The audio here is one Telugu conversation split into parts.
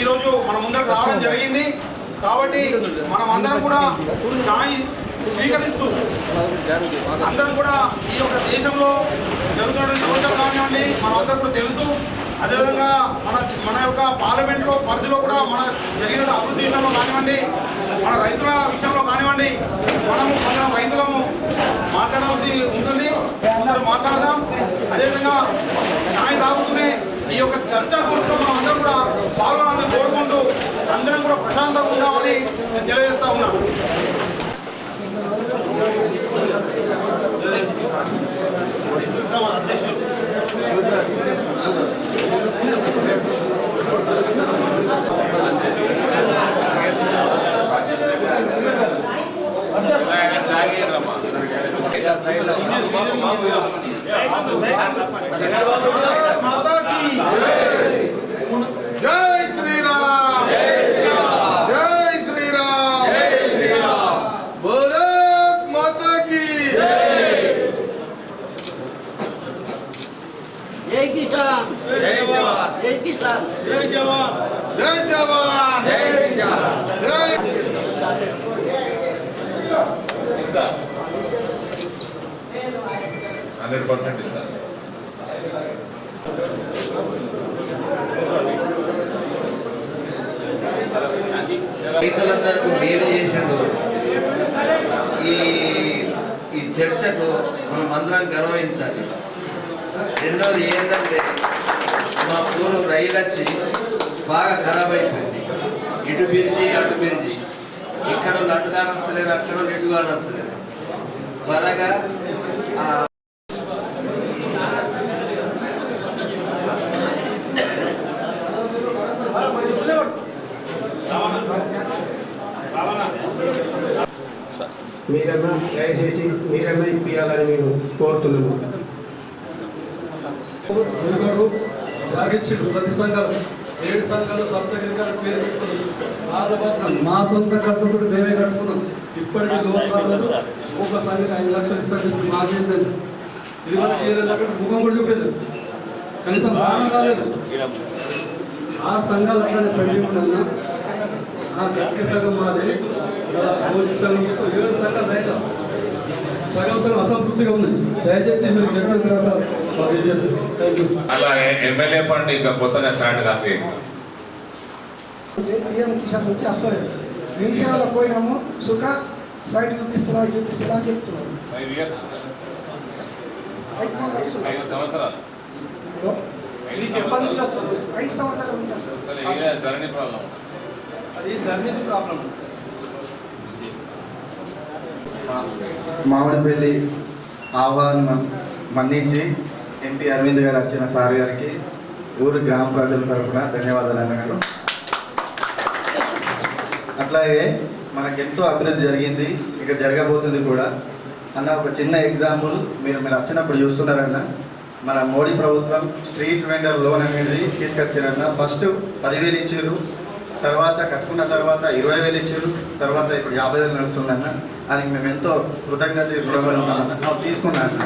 ఈరోజు మన ముందరకు రావడం జరిగింది. కాబట్టి మనం అందరం కూడా ఛాయ్ స్వీకరిస్తూ అందరం కూడా ఈ యొక్క దేశంలో జరుగుతున్న సమస్యలు కానివ్వండి మనం అందరం కూడా తెలుసు అదేవిధంగా మన మన యొక్క పార్లమెంట్లో పరిధిలో కూడా మన జరిగిన అభివృద్ధి విషయంలో కానివ్వండి మన రైతుల విషయంలో కానివ్వండి మనము కొందరు రైతులము మాట్లాడాల్సి ఉంటుంది. అందరూ మాట్లాడదాం. అదేవిధంగా ఛాయ్ తాగుతూనే ఈ యొక్క చర్చ గురించి మనం అందరం కూడా పాల్గొనాలని కోరుకుంటూ అందరం కూడా ప్రశాంతంగా ఉందామని నేను తెలియజేస్తా ఉన్నాను জয় মাতা কি పర్సెంట్ ఇస్తారు రైతులందరికీ మేలు చేసిండు ఈ ఈ చర్చకు మనం అందరం గౌరవించాలి రెండోది ఏంటంటే మా పూర్వ రైలు వచ్చి బాగా ఖరాబ్ అయిపోయింది. ఇటు బిరిచి అటు బిరిచి ఇక్కడ అటు కానొస్తలేదు అక్కడ ఇటు కానొస్తలేదు త్వరగా ఆ మీరన్నా దయచేసి మీరన్నా ఇప్పియాలని కోరుతున్నాను ఏడు సంఘాలు సప్తగిరి పేరు పెట్టుకున్నాం మా సొంత ఖర్చుతో మేమే కట్టుకున్నాం. ఇప్పటికీ లోపల ఒక సంఘం ఐదు లక్షలు ఇస్తాను మాకేంటండి ఇది వరకు ఏదైనా ముఖం కూడా చూపేది కనీసం బాగా కాలేదు ఆ సంఘాలు అట్లనే పెళ్ళి ఉండన్నా ఆ గట్టి సంఘం మాది భోజన సగం ఏడు సంఘాలు రైట్ సగం సగం అసంతృప్తిగా ఉంది. దయచేసి మీరు గెలిచిన తర్వాత మాకు ఇది చేస్తారు? థ్యాంక్ యూ అలా ఎమ్మెల్యే ఫండ్ ఇంకా కొత్తగా స్టార్ట్ కాదు పిఎం కిసాన్ నుంచి వస్తలేదు మీ సేవలో పోయినాము. సుఖ సైట్ చూపిస్తున్నా చూపిస్తున్నా అని చెప్తున్నారు. ఐదు సంవత్సరాలు. ఐదు సంవత్సరాలు. ఉంది సార్ ధరణి ప్రాబ్లం. అది ధర్మీ ప్రాబ్లం. మామిడిపల్లి ఆహ్వానం మన్నించి ఎంపీ అరవింద్ గారు వచ్చిన సార్ గారికి ఊరు గ్రామ ప్రజల తరఫున ధన్యవాదాలు అన్నగారు. అట్లాగే మనకు ఎంతో అభివృద్ధి జరిగింది ఇక జరగబోతుంది కూడా. అన్న ఒక చిన్న ఎగ్జాంపుల్ మీరు మీరు వచ్చినప్పుడు చూస్తున్నారన్న. మన మోడీ ప్రభుత్వం స్ట్రీట్ వెండర్ లోన్ అనేది తీసుకొచ్చారన్న. ఫస్ట్ పదివేలు ఇచ్చారు తర్వాత కట్టుకున్న తర్వాత ఇరవై వేలు ఇచ్చారు తర్వాత ఇప్పుడు యాభై వేలు నడుస్తుందన్న. దానికి మేము ఎంతో కృతజ్ఞత తీసుకున్నాను.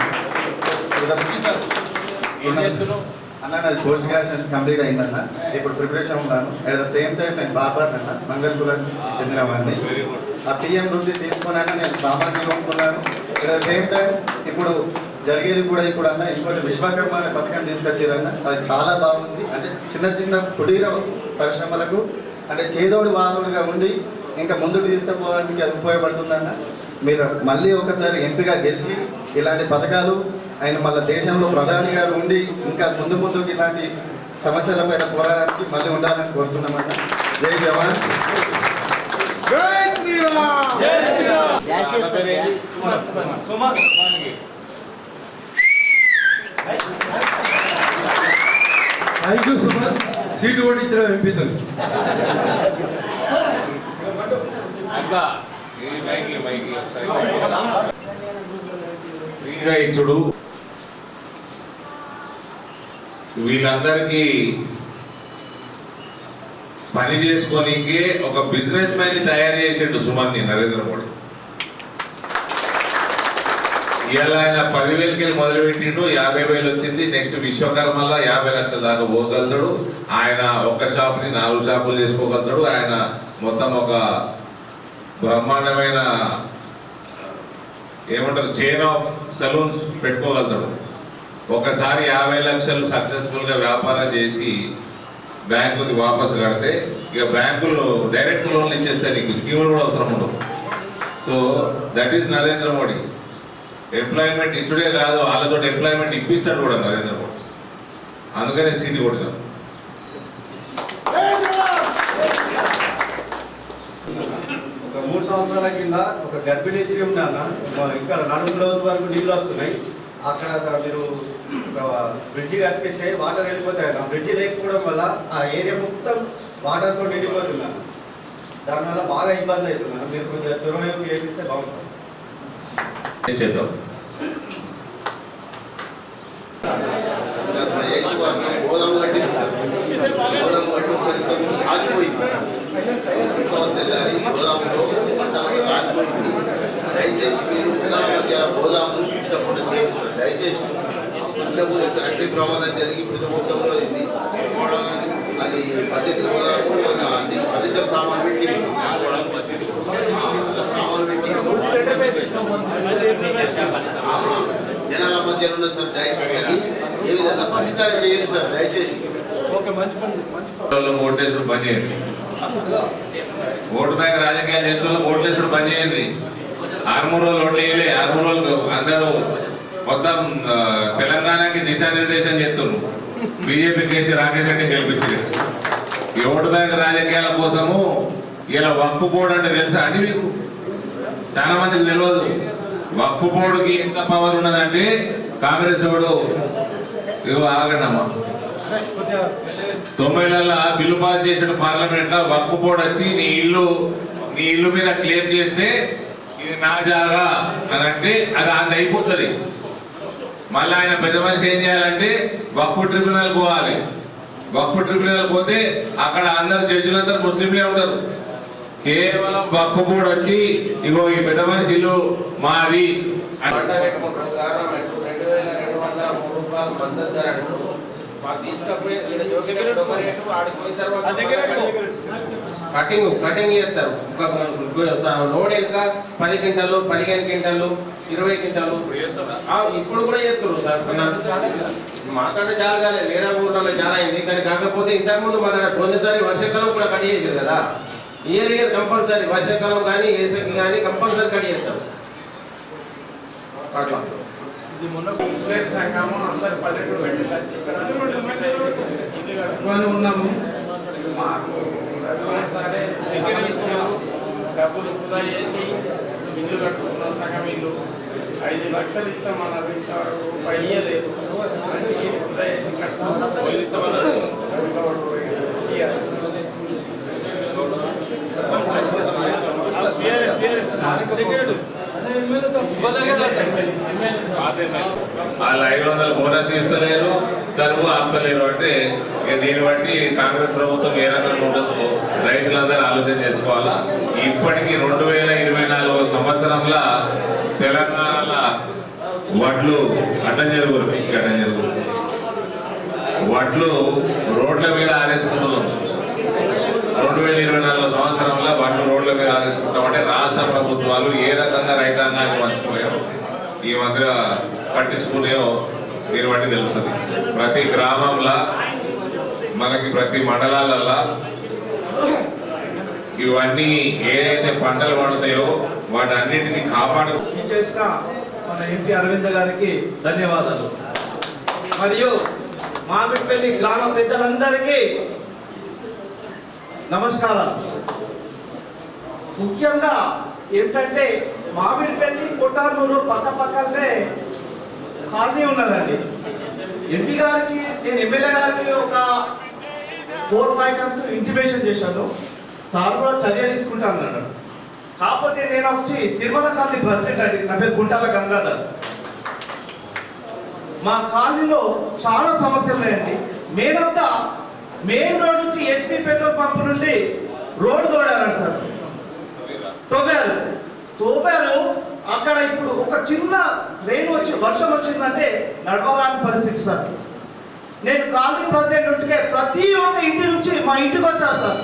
అన్న నాది పోస్ట్ గ్రాడ్యుయేషన్ కంప్లీట్ అయిందన్న. ఇప్పుడు ప్రిపరేషన్ ఉన్నాను అట్ ద సేమ్ టైం నేను బాబార్ అన్న మంగళకులకు చెందినవాడిని ఆ పిఎం వృత్తి తీసుకున్నాను నేను సామాన్యులు కొనుక్కున్నాను అట్ ద సేమ్ టైం ఇప్పుడు జరిగేది కూడా ఇప్పుడు అన్న ఇంకోటి విశ్వకర్మ అనే పథకం తీసుకొచ్చారన్న అది చాలా బాగుంది. అంటే చిన్న చిన్న కుటీర పరిశ్రమలకు అంటే చేదోడు వాదోడుగా ఉండి ఇంకా ముందుకు తీసుకుపోవడానికి అది ఉపయోగపడుతుందన్న. మీరు మళ్ళీ ఒకసారి ఎంపీగా గెలిచి ఇలాంటి పథకాలు ఆయన మళ్ళీ దేశంలో ప్రధాని గారు ఉండి ఇంకా ముందు ముందుకు ఇలాంటి సమస్యలపైన పోరాడానికి మళ్ళీ ఉండాలని కోరుతున్నామన్న జై జవాన్. థ్యాంక్ యూ సుమన్ సీటు కూడా ఇచ్చిన ఎంపీతో శ్రీరాయుడు వీళ్ళందరికీ పని చేసుకోనికి ఒక బిజినెస్ మ్యాన్ని తయారు చేసిండు సుమన్ని నరేంద్ర మోడీ. ఇవాళ ఆయన పదివేలకి మొదలుపెట్టిండు మొదలు పెట్టిండు యాభై వేలు వచ్చింది నెక్స్ట్ విశ్వకర్మలో యాభై లక్షల దాకా పోగలుగుతాడు. ఆయన ఒక్క షాప్ని నాలుగు షాపులు చేసుకోగలుగుతాడు. ఆయన మొత్తం ఒక బ్రహ్మాండమైన ఏమంటారు చైన్ ఆఫ్ సలూన్స్ పెట్టుకోగలుగుతాడు. ఒకసారి యాభై లక్షలు సక్సెస్ఫుల్గా వ్యాపారం చేసి బ్యాంకుకి వాపసు కడితే ఇక బ్యాంకులు డైరెక్ట్ లోన్లు ఇచ్చేస్తాయి నీకు స్కీములు కూడా అవసరం ఉండవు so that is Narendra Modi. Employment ఇచ్చుడే కాదు వాళ్ళతో ఎంప్లాయ్మెంట్ ఇప్పిస్తాడు కూడా నరేంద్ర మోడీ. అందుకనే సీటీ కొట్టినాం ఒక మూడు సంవత్సరాల కింద ఒక గర్భిణీ స్త్రీ ఉన్నాన ఇక్కడ నడుము రోజు వరకు నీళ్ళు వస్తున్నాయి. అక్కడ మీరు ఒక బ్రిడ్జి కనిపిస్తే వాటర్ వెళ్ళిపోతాయి ఆ బ్రిడ్జి లేకపోవడం వల్ల ఆ ఏరియా మొత్తం వాటర్తో నిండిపోతున్నాను దానివల్ల బాగా ఇబ్బంది అవుతున్నాను మీరు కొంచెం త్వరగా చేపిస్తే బాగుంటుంది. చేద్దాం ఎయిత్ వరకు గోదాము కట్టింది సార్ గోదాము కట్టి ఒకసారి ఇంతకుముందు ఆగిపోయింది ఇంట్లో తెల్లారి గోదాములో పంట అంతా ఆగిపోయింది దయచేసి మీరు పిల్లల మధ్య గోదాములు ఉంచకుండా చేయండి సార్ దయచేసి ఇంతకుముందు సార్ అగ్ని ప్రమాదం జరిగి ప్రతి మొత్తంలో అయింది అది పద్ధతి గోదాము మన అన్ని ఫర్నిచర్ సామాన్ పెట్టి ఆ, అట్లా సామాన్ పెట్టి జనాల మధ్య ఉన్న సార్ దయచేసి ఏ విధంగా పరిష్కారం చేయండి సార్ దయచేసి. ఓటేసుడు పని చేయండి. ఓటు బ్యాంక్ రాజకీయాలు వాళ్ళు ఓట్లేసుడు పని చేయండి. ఆరుమూరు రోజులు ఓట్లు వేయలే ఆరుమూరు రోజులు అందరూ మొత్తం తెలంగాణకి దిశానిర్దేశం చేస్తున్నారు. బీజేపీ కేసీ రాకేష్ రెడ్డి గెలిపించింది. ఈ ఓటు బ్యాంక్ రాజకీయాల కోసము ఇలా వక్ఫ్ బోర్డు అంటే తెలుసా అండి మీకు? చాలా మందికి తెలియదు. వక్ఫ్ బోర్డుకి ఎంత పవర్ ఉన్నదంటే కాంగ్రెస్ వాడు ఇగో ఆగండమ్మా. తొంభైలలో బిల్లు పాస్ చేసిన పార్లమెంట్లో వక్కు బోర్డు వచ్చి నీ ఇల్లు నీ ఇల్లు మీద క్లెయిమ్ చేస్తే ఇది నా జాగా అని అంటే అది అది అయిపోతుంది. మళ్ళీ ఆయన పెద్ద మనిషి ఏం చేయాలంటే వక్ఫ్ ట్రిబ్యునల్ పోవాలి. వక్ఫ్ ట్రిబ్యునల్ పోతే అక్కడ అందరు జడ్జిలందరూ ముస్లింలే ఉంటారు. కేవలం వక్ఫ్ బోర్డు వచ్చి ఇగో ఈ పెద్ద మనిషి ఇల్లు మాది. అని పంట పెట్టుకుంటాడు గవర్నమెంట్ రెండు వేల రెండు వందల రూపాయలు మద్దతు ధర మాకు తీసుకపోయి రేటు తర్వాత కటింగ్ కటింగ్ చేస్తారు. ఒక లోడ్ ఎంత పది క్వింటాలు పదిహేను క్వింటాలు ఇరవై క్వింటాలు. ఆ, ఇప్పుడు కూడా చేస్తారు సార్. మాకంటే చాలా కాలేదు వేరే ఊర్లలో చాలా అయింది. కానీ కాకపోతే ఇంతకుముందు మన పోయినసారి వర్షాకాలం కూడా కట్ చేశారు కదా. Year year compulsory? వర్షాకాలం కానీ వేసవికి కానీ కంపల్సరీ కట్ చేస్తారు. అట్లా. ఇబ్బంది ఉన్నాము మాకు డబ్బులు కూడా చేసి ఇల్లు కట్టుకున్నాం సగం ఇల్లు ఐదు లక్షలు ఇస్తామన్నారు ఇంతవరకు రూపాయి ఇయ్యలేదు మంచిగా చేసి కట్టుకున్నాం వాళ్ళు ఐదు వందల బోనస్ ఇస్తలేరు తరువు ఆపుతలేరు. అంటే ఇక దీన్ని బట్టి కాంగ్రెస్ ప్రభుత్వం ఏ రకంగా ఉండదు రైతులందరూ ఆలోచన చేసుకోవాలా? ఇప్పటికీ రెండు వేల ఇరవై నాలుగో సంవత్సరంలో తెలంగాణలో వడ్లు అడ్డం జరుగురు అడ్డం జరుగురు వడ్లు రోడ్ల మీద ఆరేసుకుంటున్నాం రెండు వేల ఇరవై నాలుగు సంవత్సరంలో బండ్లు రోడ్ల మీద ఆరేసుకుంటాం అంటే రాష్ట్ర ప్రభుత్వాలు ఏ రకంగా రైతాంగాన్ని మర్చిపోయారు ఈ మధ్య పట్టించుకునేవో దీన్ని బట్టి తెలుస్తుంది. ప్రతి గ్రామంలో మనకి ప్రతి మండలాలల్లో ఇవన్నీ ఏదైతే పంటలు పండుతాయో వాటన్నిటిని కాపాడు. చేసిన మన ఎంపీ అరవింద్ గారికి ధన్యవాదాలు. మరియు మామిడిపల్లి గ్రామ పెద్దలందరికీ నమస్కారాలు. ముఖ్యంగా ఏంటంటే మామిడిపల్లి కొట్టానూరు పక్క పక్కనే కాలనీ ఉన్నదండి. ఎంపీ గారికి నేను ఎమ్మెల్యే గారికి ఒక ఫోర్ ఫైవ్ టైమ్స్ ఇంటిమేషన్ చేశాను. సార్ కూడా చర్య తీసుకుంటా అన్నాడు. కాకపోతే నేను వచ్చి తిరుమల కాలనీ ప్రెసిడెంట్ అండి. నా పేరు గుంటాల గంగాధర్. మా కాలనీలో చాలా సమస్యలు ఉన్నాయండి. Main of the main road నుంచి హెచ్పి పెట్రోల్ పంప్ నుండి రోడ్ తోడారండి సార్. తోపారు. తోపారు. అక్కడ ఇప్పుడు ఒక చిన్న రెయిన్ వచ్చి వర్షం వచ్చిందంటే నడవరాని పరిస్థితి సార్. నేను కాలనీ ప్రెసిడెంట్ ఉంటే ప్రతి ఒక్క ఇంటి నుంచి మా ఇంటికి వచ్చాను సార్.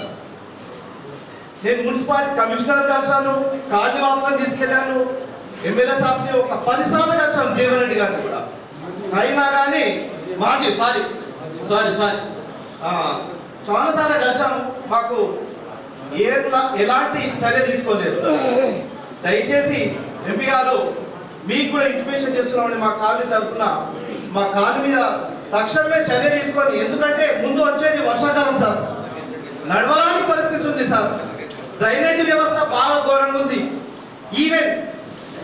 నేను మున్సిపాలిటీ కమిషనర్ కలిసాను కాజీవాసులను తీసుకెళ్ళాను ఎమ్మెల్యే సాబ్ని ఒక పది సార్లు కలిసాను జీవన్ రెడ్డి గారిని కూడా. అయినా కానీ మాజీ సారీ సారీ సారీ. చాలా సార్లు కలిసాము మాకు ఏ ఎలాంటి చర్య తీసుకోలేదు. దయచేసి ఎంపీ గారు మీకు కూడా ఇన్ఫర్మేషన్ చేస్తున్నామని మా కాలనీ తరఫున మా కాలనీ మీద తక్షణమే చర్య తీసుకొని ఎందుకంటే ముందు వచ్చేది వర్షాకాలం సార్. నడవరాని పరిస్థితి ఉంది సార్. డ్రైనేజీ వ్యవస్థ బాగా ఘోరంగా ఉంది. ఈవెన్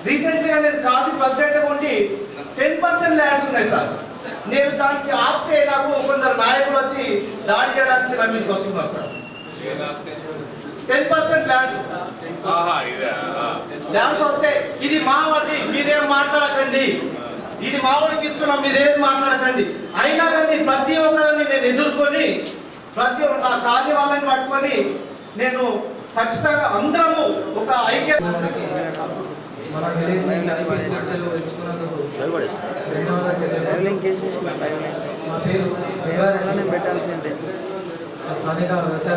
రీసెంట్లీగా నేను కాఫీ ప్రెసిడెంట్గా ఉండి టెన్ పర్సెంట్ ల్యాండ్స్ ఉన్నాయి సార్. నేను దానికి ఆపితే నాకు కొందరు నాయకులు వచ్చి దాడి చేయడానికి నా మీదకి వస్తున్నారు సార్ టెన్ పర్సెంట్ ల్యాండ్స్ ఆహా, ఇదా? ఆ. ల్యాండ్స్ వస్తే ఇది మా వాడి మీరేం మాట్లాడకండి ఇది మా వాడికి ఇస్తున్నాం మీరేం మాట్లాడకండి అయినా కానీ ప్రతి ఒక్కరిని నేను ఎదుర్కొని ప్రతి ఒక్క నా కాలి వాళ్ళని పట్టుకొని నేను ఖచ్చితంగా అందరము ఒక ఐక్య మన విలేజ్ నుంచి ఐపీఎల్ మా పెట్టాల్సిందే స్థానిక వ్యవసాయ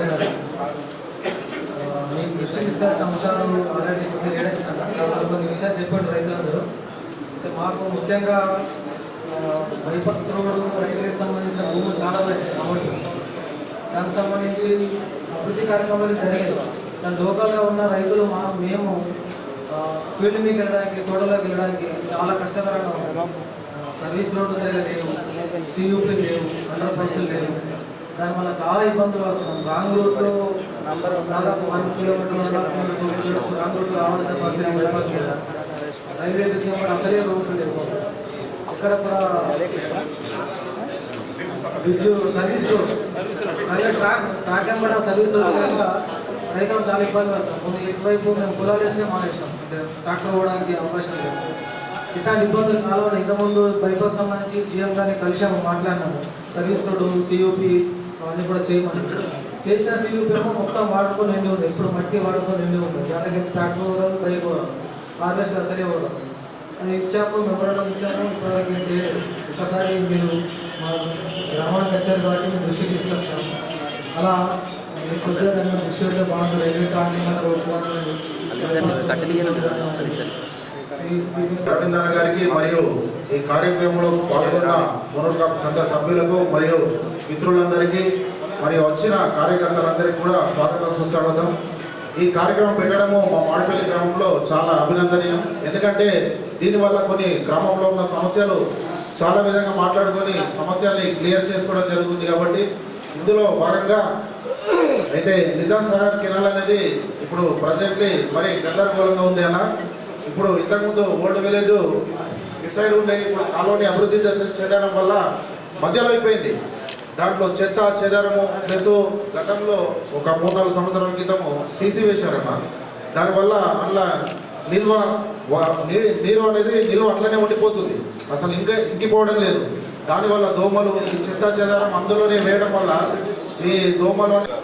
మీకు దృష్టి ఆల్రెడీ కొన్ని విషయాలు చెప్పండి రైతులందరూ అయితే మాకు ముఖ్యంగా బైపాస్ రోడ్డు రైతులకు సంబంధించిన భూములు చాలా కాబట్టి దానికి సంబంధించి అభివృద్ధి కార్యక్రమాలు జరిగేది దాని లోకల్గా ఉన్న రైతులు మా మేము ఫీల్డ్ మీకు వెళ్ళడానికి తోటలోకి వెళ్ళడానికి చాలా కష్టకరంగా ఆ, సర్వీస్ రోడ్డు సరిగా లేవు సియూపీ లేవు. అండర్ పాసులు లేవు. దానివల్ల చాలా ఇబ్బందులు పడుతున్నాం రాంగ్ రూట్లో దాదాపు వన్ కిలోమీటర్ రాంగ్ రూట్లో రావాల్సిన పరిస్థితి లేదు. రైల్వే వచ్చినప్పుడు అసలే రోడ్లు లేవు ఇక్కడ కూడా బ్రిడ్జ్ సర్వీస్ రోడ్ అదే ట్రాక్ ట్రాక్ కూడా సర్వీస్ రోడ్ రైతులు చాలా ఇబ్బంది పడతాం ఇటువైపు మేము పొలాలు వేసినా మానేసాం అంటే ట్రాక్టర్ అవకాశం లేదు. ఇట్లాంటి ఇబ్బందులు చాలా ఉన్నాయి. ఇంతకుముందు బైపాస్ సంబంధించి జిఎం గారిని కలిసాము మాట్లాడినాము. సర్వీస్ రోడ్డు సియూపి అవన్నీ కూడా చేయమని. చేసిన సియూపి ఏమో మొత్తం వాడుకొని నిండి ఉంది. ఎప్పుడు మట్టి వాడుకొని నిండి ఉంది. దానికి ట్రాక్టర్ కూడా బైక్ కూడా హార్వెస్ట్ అసలే కూడా అది ఇచ్చాము మెమోరాండం ఇచ్చాము ఇప్పటివరకు చేయలేదు. ఒకసారి మీరు మా గ్రామానికి వచ్చారు కాబట్టి మేము దృష్టికి తీసుకొస్తాము. అలా రవీంద్రనాథ్ గారికి మరియు ఈ కార్యక్రమంలో పాల్గొన్న పునర్కాప్ సంఘ సభ్యులకు మరియు మిత్రులందరికీ మరియు వచ్చిన కార్యకర్తలందరికీ కూడా స్వాగతం సుస్వాగతం. ఈ కార్యక్రమం పెట్టడము మా మాడపల్లి గ్రామంలో చాలా అభినందనీయం. ఎందుకంటే దీనివల్ల కొన్ని గ్రామంలో ఉన్న సమస్యలు చాలా విధంగా మాట్లాడుకొని సమస్యల్ని క్లియర్ చేసుకోవడం జరుగుతుంది కాబట్టి ఇందులో భాగంగా అయితే నిజాం సాగర్ కెనాల్ అనేది ఇప్పుడు ప్రజెంట్లీ మరి గందరగోళంగా ఉంది అన్న. ఇప్పుడు ఇంతకుముందు ఓల్డ్ విలేజ్ డిసైడ్ ఉండే ఇప్పుడు కాలనీ అభివృద్ధి చెందడం వల్ల మధ్యలో అయిపోయింది. దాంట్లో చెత్త చెదరము ప్లస్ గతంలో ఒక మూడు నాలుగు సంవత్సరాల క్రితము సీసీ వేశారన్న దానివల్ల అందులో నిల్వ వా- నీరు అనేది నిల్వ అట్లనే ఉండిపోతుంది. అసలు ఇంకా ఇంకిపోవడం లేదు. దానివల్ల దోమలు ఈ చెత్త చెదారం అందులోనే వేయడం వల్ల ఈ దోమలు అనే-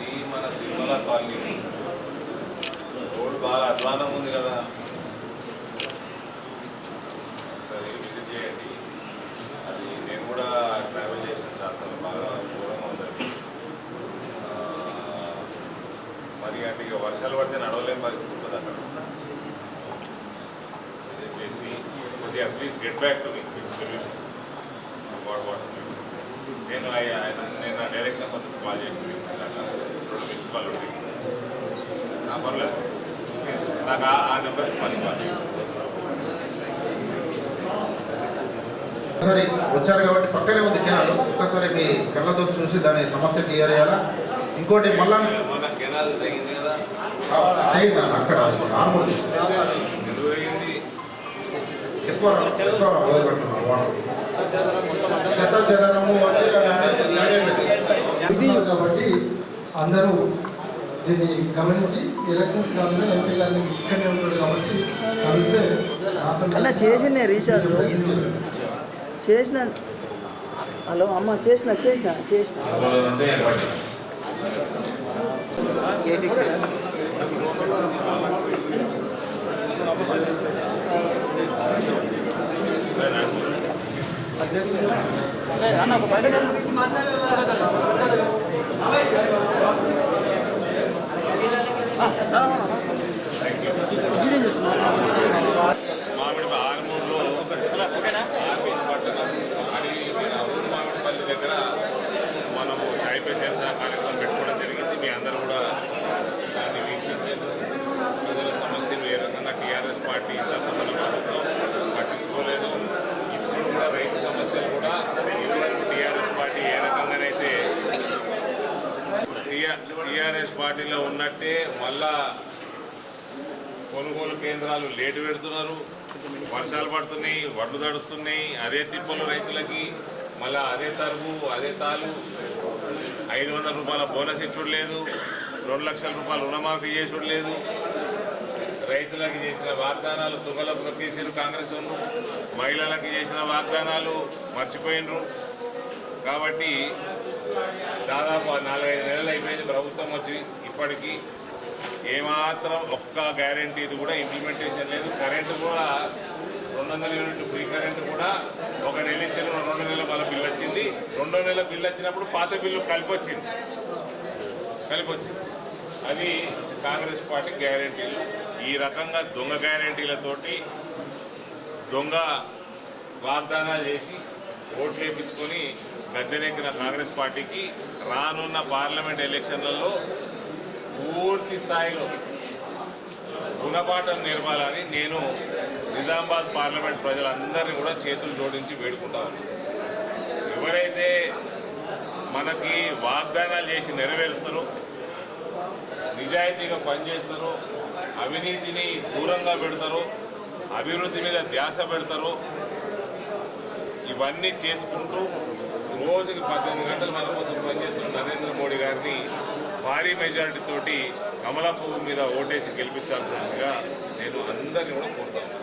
ఇది మన తిరుమల కాలనీ రోడ్ బాగా అధ్వానం ఉంది కదా. సరే విజిట్ చేయండి. అది నేను కూడా ట్రావెల్ చేసిన అసలు బాగా దూరం ఉంది మరి అంటే ఇక వర్షాలు పడితే నడవలేని పరిస్థితి ఉంటుంది అక్కడ. అని చెప్పేసి కొద్దిగా please get back to me solution what what నేను ఆయన నేను నా డైరెక్ట్ నెంబర్ కాల్ చేసి రెండు ప్రిన్సిపాల్ కాల్ నా పర్లేదు నాకు ఆ- ఒకసారి వచ్చారు కాబట్టి పక్కనే ఉంది కెనాల్. ఒక్కసారి మీ కళ్ళతో చూసి దాని సమస్య క్లియర్ చేయాలా ఇంకోటి మళ్ళా అక్కడ నార్మల్ ఎందుకు తగ్గింది ఎక్కువ ఎక్కువ వదిలిపెట్టున్నారు వాటర్. చెత్త వచ్చి కాబట్టి అందరూ దీన్ని గమనించి ఎలక్షన్స్ కాకుండా ఎంపీ గారిని ఇక్కడనే ఉంటాడు కాబట్టి కలిస్తే అన్న చేసిన రీఛార్జ్. చేసిన హలో అమ్మ చేసిన చేసిన చేసిన. సిక్స్ అన్న ఒక బయట మామిడి ఆర్మూర్లో ఆర్మీస్ పట్టణం అని ఊరు మామిడిపల్లి దగ్గర మనము చాయ్ పే చర్చ కార్యక్రమం పెట్టుకోవడం జరిగింది మీ అందరూ కూడా దాన్ని వీక్షించారు ప్రజల సమస్యలు ఏ రకంగా టీఆర్ఎస్ పార్టీ శాసనసభ ప్రభుత్వం పట్టించుకోలేదు ఇప్పుడు కూడా రైతు సమస్యలు కూడా ఇదివరకు టీఆర్ఎస్ పార్టీ ఏ రకంగానైతే టీఆర్ఎస్ పార్టీలో ఉన్నట్టే మళ్ళా కొనుగోలు కేంద్రాలు లేటు పెడుతున్నారు. వర్షాలు పడుతున్నాయి వడ్లు తడుస్తున్నాయి అదే తిప్పలు రైతులకి మళ్ళా అదే తరుగు అదే తాలు. ఐదు వందల రూపాయల బోనస్ ఇచ్చుడు లేదు రెండు లక్షల రూపాయలు రుణమాఫీ చేసుడు లేదు. రైతులకు చేసిన వాగ్దానాలు తుగలకు నొక్కేసారు కాంగ్రెస్ వాళ్ళు. మహిళలకు చేసిన వాగ్దానాలు మర్చిపోయినరు. కాబట్టి దాదాపు నాలుగైదు నెలలు అయిపోయింది ప్రభుత్వం వచ్చి ఉన్నప్పటికీ ఏమాత్రం ఒక్క గ్యారంటీ ఇది కూడా ఇంప్లిమెంటేషన్ లేదు. కరెంటు కూడా రెండు వందల యూనిట్ ఫ్రీ కరెంటు కూడా ఒక నెల ఇచ్చిన రెండు నెలల మళ్ళీ బిల్లు వచ్చింది. రెండో నెల బిల్లు వచ్చినప్పుడు పాత బిల్లు కలిపొచ్చింది. కలిపొచ్చింది. అది కాంగ్రెస్ పార్టీ గ్యారంటీలు ఈ రకంగా దొంగ గ్యారంటీలతోటి దొంగ వాగ్దానాలు చేసి ఓట్లు వేయించుకొని గద్దెనెక్కిన కాంగ్రెస్ పార్టీకి రానున్న పార్లమెంట్ ఎలక్షన్లలో పూర్తి స్థాయిలో గుణపాఠం నేర్పాలని నేను నిజామాబాద్ పార్లమెంట్ ప్రజలందరినీ కూడా చేతులు జోడించి వేడుకుంటాను ఎవరైతే మనకి వాగ్దానాలు చేసి నెరవేరుస్తారో నిజాయితీగా పనిచేస్తారో అవినీతిని దూరంగా పెడతారో అభివృద్ధి మీద ధ్యాస పెడతారో ఇవన్నీ చేసుకుంటూ రోజుకి పద్దెనిమిది గంటలు మన కోసం పనిచేస్తున్న నరేంద్ర మోడీ గారిని భారీ మెజారిటీ తోటి కమలా పువ్వు మీద ఓటేసి గెలిపించాల్సిందిగా నేను అందరినీ కూడా కోరుతాను.